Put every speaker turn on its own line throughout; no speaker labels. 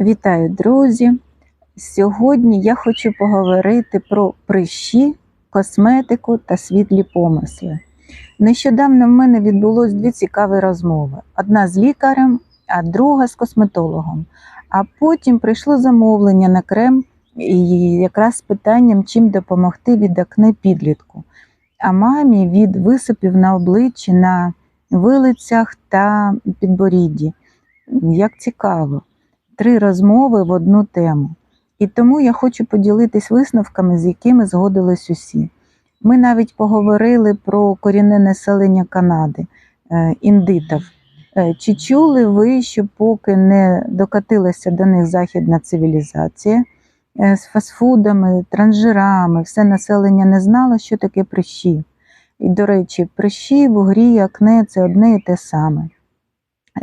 Вітаю, друзі! Сьогодні я хочу поговорити про прищі, косметику та світлі помисли. Нещодавно в мене відбулось дві цікаві розмови: одна з лікарем, а друга з косметологом. А потім прийшло замовлення на крем і якраз з питанням, чим допомогти від акне підлітку. А мамі від висипів на обличчі, на вилицях та підборідді. Як цікаво три розмови в одну тему. І тому я хочу поділитись висновками, з якими згодились усі. Ми навіть поговорили про корінне населення Канади, е, індитів. Е, Чи чули ви, що поки не докатилася до них західна цивілізація е, з фастфудами, транжирами, все населення не знало, що таке прищі. І, до речі, прищі, вугрі, акне це одне і те саме.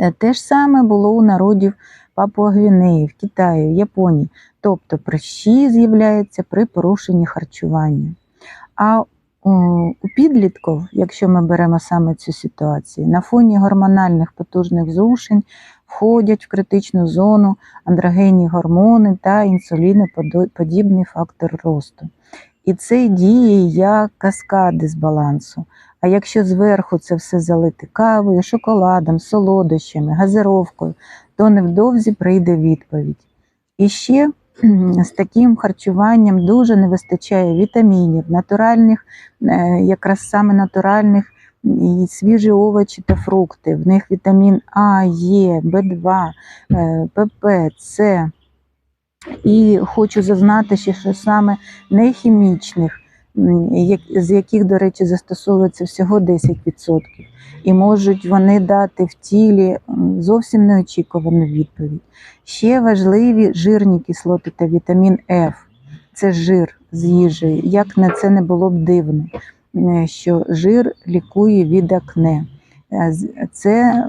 Е, Те ж саме було у народів Папуа-Гвінеї, в Китаї, Японії. Тобто прищі з'являються при порушенні харчування. А у підлітків, якщо ми беремо саме цю ситуацію, на фоні гормональних потужних зрушень входять в критичну зону андрогенні гормони та інсуліноподібний фактор росту. І це діє як каскад дисбалансу. А якщо зверху це все залити кавою, шоколадом, солодощами, газировкою, то невдовзі прийде відповідь. І ще з таким харчуванням дуже не вистачає вітамінів, натуральних, е, якраз саме натуральних і свіжі овочі та фрукти. В них вітамін А, Е, В2, е, ПП, С. І хочу зазнати, ще, що саме не хімічних, м, як- з яких, до речі, застосовується всього 10%. І можуть вони дати в тілі зовсім неочікувану відповідь. Ще важливі жирні кислоти та вітамін Ф. Це жир з їжею. Як на це не було б дивно, що жир лікує від акне. Е, Це,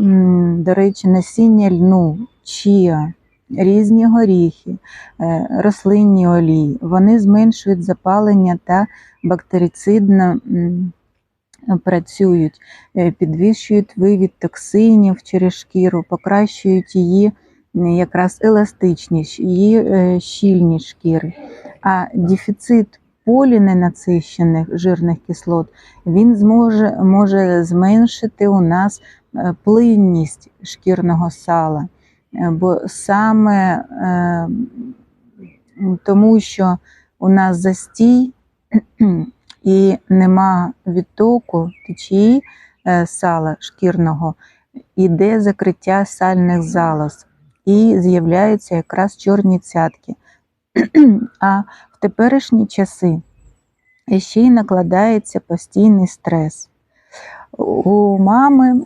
до речі, насіння льну, чіа, різні горіхи, е, рослинні олії. Вони зменшують запалення та бактерицидно працюють, е, підвищують вивід токсинів через шкіру, покращують її якраз еластичність, її е, щільність шкіри. А дефіцит поліненасищених жирних кислот він зможе може зменшити у нас плинність шкірного сала. Бо саме е, тому, що у нас застій і нема відтоку течії е, сала шкірного, іде закриття сальних залоз і з'являються якраз чорні цятки. А в теперішні часи ще й накладається постійний стрес. У мами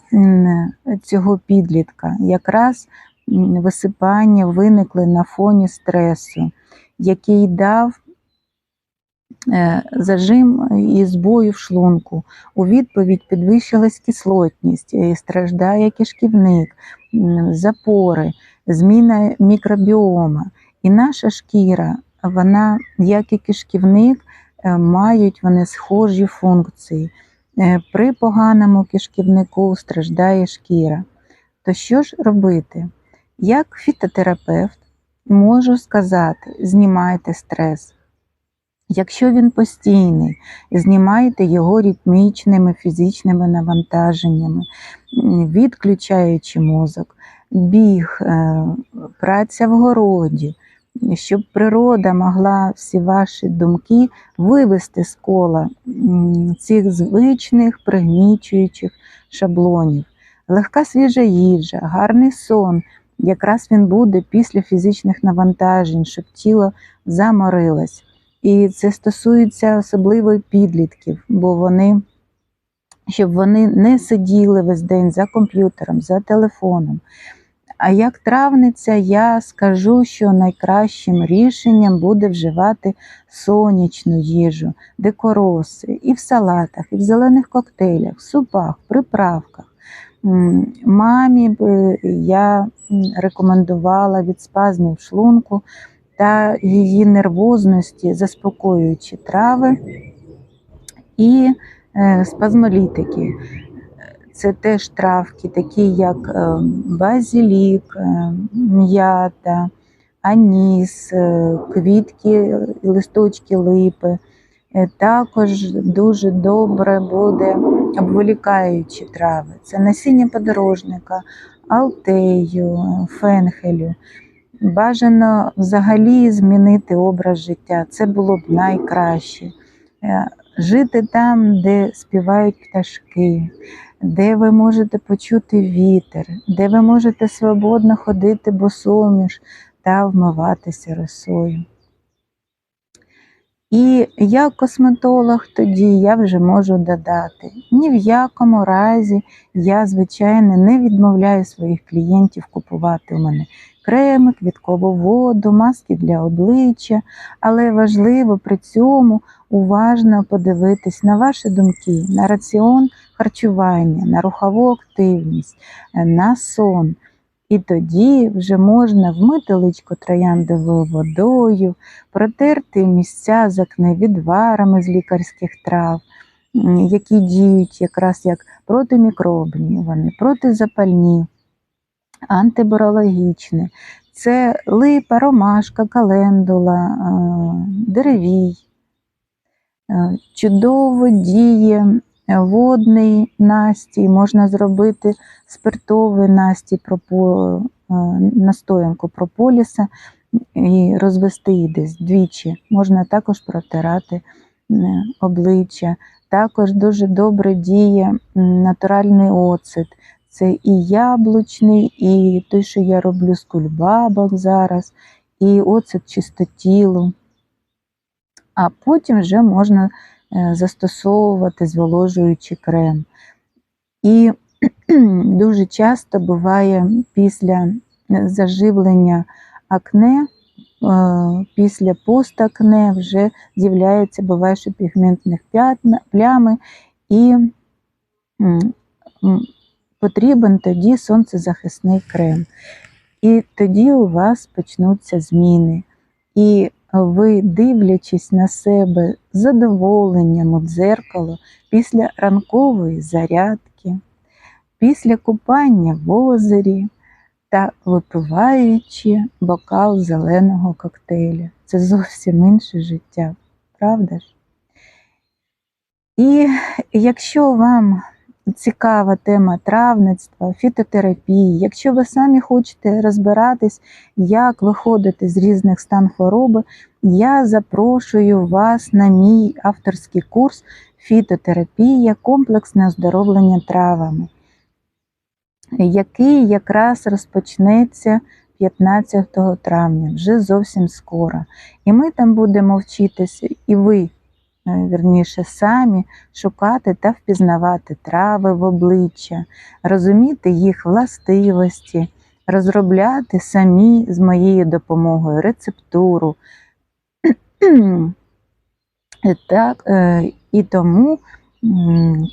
цього підлітка якраз висипання виникли на фоні стресу, який дав е, зажим і збою в шлунку. У відповідь підвищилась кислотність, е, страждає кишківник, запори, зміна мікробіома. І наша шкіра, вона, як і кишківник, е, мають вони схожі функції. При поганому кишківнику страждає шкіра. То що ж робити? Як фітотерапевт можу сказати, знімайте стрес. Якщо він постійний, знімайте його ритмічними фізичними навантаженнями, відключаючи мозок, біг, е, праця в городі, щоб природа могла всі ваші думки вивести з кола цих звичних пригнічуючих шаблонів. Легка свіжа їжа, гарний сон. Якраз він буде після фізичних навантажень, щоб тіло заморилось. І це стосується особливо підлітків, бо вони, щоб вони не сиділи весь день за комп'ютером, за телефоном. А як травниця, я скажу, що найкращим рішенням буде вживати сонячну їжу, декороси і в салатах, і в зелених коктейлях, в супах, приправках. Мамі б я рекомендувала від спазмів шлунку та її нервозності заспокоюючі трави і е, спазмолітики. Це теж травки, такі як е, базилік, е, м'ята, аніс, е, квітки, листочки липи. Е, Також дуже добре буде обволікаючі трави. Це насіння подорожника, алтею, фенхелю. Бажано взагалі змінити образ життя. Це було б найкраще. Е, Жити там, де співають пташки, де ви можете почути вітер, де ви можете свободно ходити босоміж та вмиватися росою. І як косметолог тоді я вже можу додати, ні в якому разі я, звичайно, не відмовляю своїх клієнтів купувати у мене креми, квіткову воду, маски для обличчя, але важливо при цьому уважно подивитись на ваші думки, на раціон харчування, на рухову активність, на сон. І тоді вже можна вмити личко трояндовою водою, протерти місця з акне відварами з лікарських трав, які діють якраз як протимікробні, вони протизапальні, антиборологічні. Це липа, ромашка, календула, е, деревій. Е, Чудово діє водний настій, можна зробити спиртовий настій е, настоянку прополіса і розвести її десь двічі. Можна також протирати е, обличчя. Також дуже добре діє натуральний оцет. Це і яблучний, і той, що я роблю з кульбабок зараз, і оцет чистотілу. А потім вже можна застосовувати зволожуючий крем. І дуже часто буває після е, заживлення акне, е, після постакне вже з'являється, буває, що пігментних плями, і потрібен тоді сонцезахисний крем. І тоді у вас почнуться зміни. І ви, дивлячись на себе з задоволенням у дзеркало після ранкової зарядки, після купання в озері та випиваючи бокал зеленого коктейля. Це зовсім інше життя, правда ж? І якщо вам цікава тема травництва, фітотерапії, якщо ви самі хочете розбиратись, як виходити з різних стан хвороби, я запрошую вас на мій авторський курс Фітотерапія, комплексне оздоровлення травами, який якраз розпочнеться 15 травня, вже зовсім скоро. І ми там будемо вчитися, і ви, вірніше, самі шукати та впізнавати трави в обличчя, розуміти їх властивості, розробляти самі з моєю допомогою рецептуру. Так, е, і тому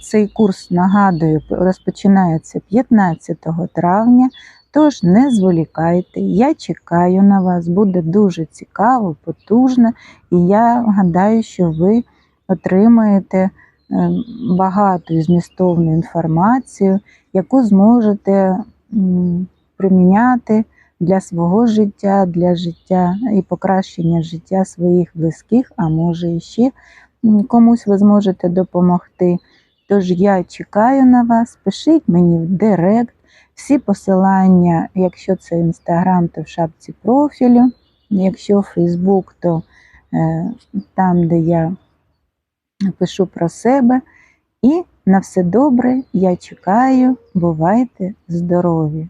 цей курс, нагадую, розпочинається 15 травня. Тож не зволікайте, я чекаю на вас, буде дуже цікаво, потужно, і я гадаю, що ви отримаєте е, багату і змістовну інформацію, яку зможете приміняти для свого життя, для життя і покращення життя своїх близьких, а може і ще комусь ви зможете допомогти. Тож я чекаю на вас, пишіть мені в директ. Всі посилання, якщо це Інстаграм, то в шапці профілю, якщо Фейсбук, то е, там, де я пишу про себе. І на все добре, я чекаю, бувайте здорові!